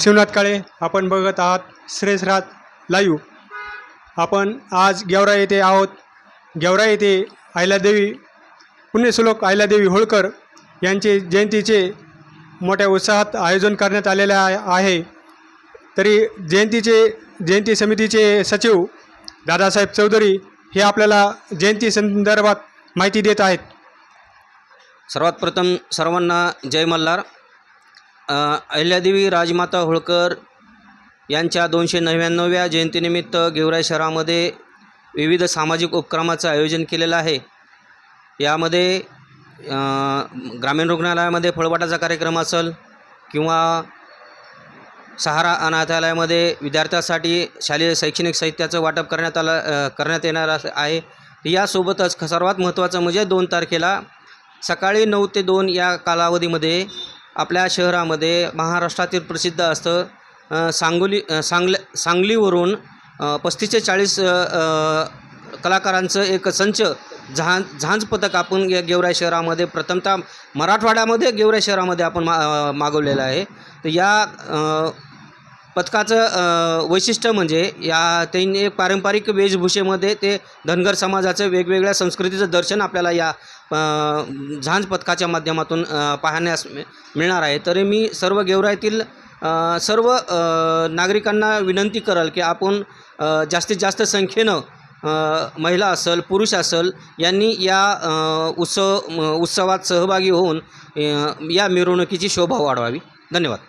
शिवनाथ काळे आपण बघत आहात श्रेषराज लाईव्ह आपण आज गेवरा येथे आहोत. गेवरा येथे अहिल्यादेवी पुण्यश्लोक अहिल्यादेवी होळकर यांचे जयंतीचे मोठ्या उत्साहात आयोजन करण्यात आलेले आहे. तरी जयंतीचे जयंती समितीचे सचिव दादासाहेब चौधरी हे आपल्याला जयंती संदर्भात माहिती देत आहेत. सर्वात प्रथम सर्वांना जय मल्हार. अहिल्यादेवी राजमाता होळकर यांच्या दोनशे नव्याण्णव्या जयंतीनिमित्त गेवराई शहरामध्ये विविध सामाजिक उपक्रमाचं आयोजन केलेलं आहे. यामध्ये ग्रामीण रुग्णालयामध्ये फळवाटाचा कार्यक्रम असेल किंवा सहारा अनाथालयामध्ये विद्यार्थ्यांसाठी शालेय शैक्षणिक साहित्याचं वाटप करण्यात आलं करण्यात येणार आहे. यासोबतच सर्वात महत्त्वाचं म्हणजे दोन तारखेला सकाळी नऊ ते दोन या कालावधीमध्ये आपल्या शहरामध्ये महाराष्ट्रातील प्रसिद्ध असतं सांगोली अ, सांगल्या सांगलीवरून पस्तीसशे चाळीस कलाकारांचं एक संच झां झांज पथक आपण या गेवराई शहरामध्ये प्रथमतः मराठवाड्यामध्ये गेवराई शहरामध्ये आपण मा मागवलेलं आहे. तर या पथकाचं वैशिष्ट्य म्हणजे या त्यांनी पारंपरिक वेशभूषेमध्ये ते धनगर समाजाचं वेगवेगळ्या संस्कृतीचं दर्शन आपल्याला या झांज पथकाच्या माध्यमातून पाहण्यास मिळणार आहे. तरी मी सर्व गेवरायतील सर्व नागरिकांना विनंती कराल की आपण जास्तीत जास्त संख्येनं महिला असेल पुरुष असेल यांनी या उत्सव उत्सवात सहभागी होऊन या मिरवणुकीची शोभा वाढवावी. धन्यवाद.